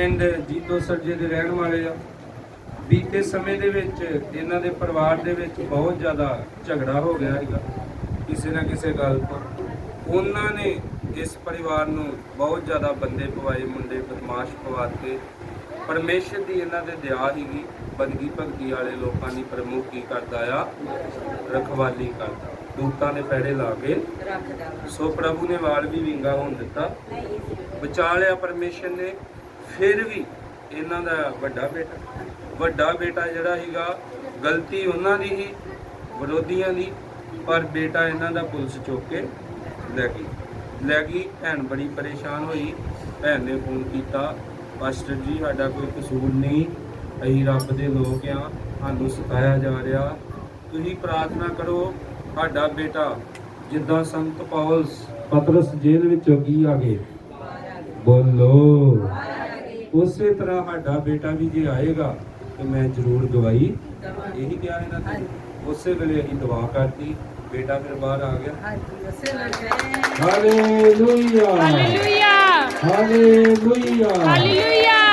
ਪਿੰਡ ਜੀਤੋ ਸਰਜੇ ਦੇ ਰਹਿਣ ਵਾਲੇ ਆ। ਬੀਤੇ ਸਮੇਂ ਦੇ ਵਿੱਚ ਇਹਨਾਂ ਦੇ ਪਰਿਵਾਰ ਦੇ ਵਿੱਚ ਬਹੁਤ ਜ਼ਿਆਦਾ ਝਗੜਾ ਹੋ ਗਿਆ ਹੈਗਾ ਕਿਸੇ ਨਾ ਕਿਸੇ ਗੱਲ ਤੋਂ। ਉਹਨਾਂ ਨੇ ਇਸ ਪਰਿਵਾਰ ਨੂੰ ਬਹੁਤ ਜ਼ਿਆਦਾ ਬੰਦੇ ਪਵਾਏ ਮੁੰਡੇ ਬਦਮਾਸ਼ ਪਵਾਤੇ ਪਰਮੇਸ਼ਰ ਦੀ ਇਹਨਾਂ ਦੇ ਦਇਆ ਹੀਗੀ ਬੰਦਗੀ ਭਗਤੀ ਵਾਲੇ ਲੋਕਾਂ ਦੀ ਪ੍ਰਮੁੱਖ ਕੀ ਕਰਦਾ ਆ ਰਖਵਾਲੀ ਕਰਦਾ। ਦੂਤਾਂ ਦੇ ਪੈੜੇ ਲਾ ਕੇ ਰੱਖਦਾ। ਸੋ ਪ੍ਰਭੂ ਨੇ ਵਾਲ ਵੀ ਵਿੰਗਾ ਹੋਣ ਦਿੱਤਾ। ਬਚਾ ਲਿਆ ਪਰਮੇਸ਼ਰ ਨੇ। ਫਿਰ ਵੀ ਇਹਨਾਂ ਦਾ ਵੱਡਾ ਬੇਟਾ ਵੱਡਾ ਬੇਟਾ ਜਿਹੜਾ ਸੀਗਾ, ਗਲਤੀ ਉਹਨਾਂ ਦੀ ਹੀ ਵਿਰੋਧੀਆਂ ਦੀ, ਪਰ ਬੇਟਾ ਇਹਨਾਂ ਦਾ ਪੁਲਿਸ ਚੁੱਕ ਕੇ ਲੈ ਗਈ। ਲੈ ਗਈ, ਭੈਣ ਬੜੀ ਪਰੇਸ਼ਾਨ ਹੋਈ, ਭੈਣ ਨੇ ਫੋਨ ਕੀਤਾ ਪਾਸਟਰ ਜੀ, ਸਾਡਾ ਕੋਈ ਕਸੂਰ ਨਹੀਂ, ਅਸੀਂ ਰੱਬ ਦੇ ਲੋਕ ਆ, ਸਾਨੂੰ ਸਤਾਇਆ ਜਾ ਰਿਹਾ। ਤੁਸੀਂ ਪ੍ਰਾਰਥਨਾ ਕਰੋ, ਸਾਡਾ ਬੇਟਾ ਜਿੱਦਾਂ ਸੰਤ ਪੌਲਸ ਪਤਰਸ ਜੇਲ੍ਹ ਵਿੱਚੋਂ ਕੀ ਆ ਗਏ ਬੋਲੋ। ਉਸੇ ਤਰ੍ਹਾਂ ਸਾਡਾ ਬੇਟਾ ਵੀ ਜੇ ਆਏਗਾ ਤੇ ਮੈਂ ਜ਼ਰੂਰ ਗਵਾਹੀ ਇਹੀ ਕਿਹਾ ਇਹਨਾਂ ਨੇ। ਉਸੇ ਵੇਲੇ ਅਸੀਂ ਦੁਆ ਕਰਤੀ। ਬੇਟਾ ਫਿਰ ਬਾਹਰ ਆ ਗਿਆ। ਹਾਂਜੀ ਉਸੇ ਲੱਗੇ ਹਾਲੇਲੂਇਆ। ਹਾਲੇਲੂਇਆ। ਹਾਲੇਲੂਇਆ। ਹਾਲੇਲੂਇਆ।